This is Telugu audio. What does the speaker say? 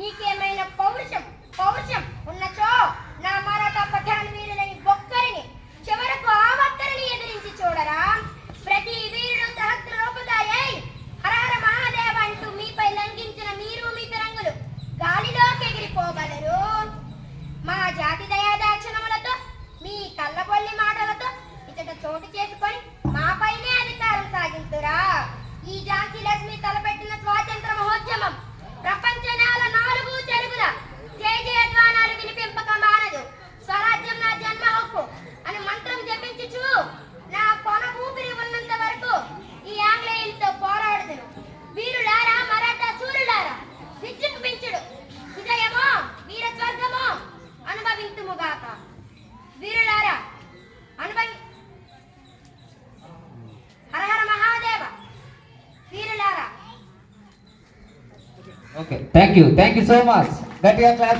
D K okay thank you thank you so much గట్టిగా క్లాప్స్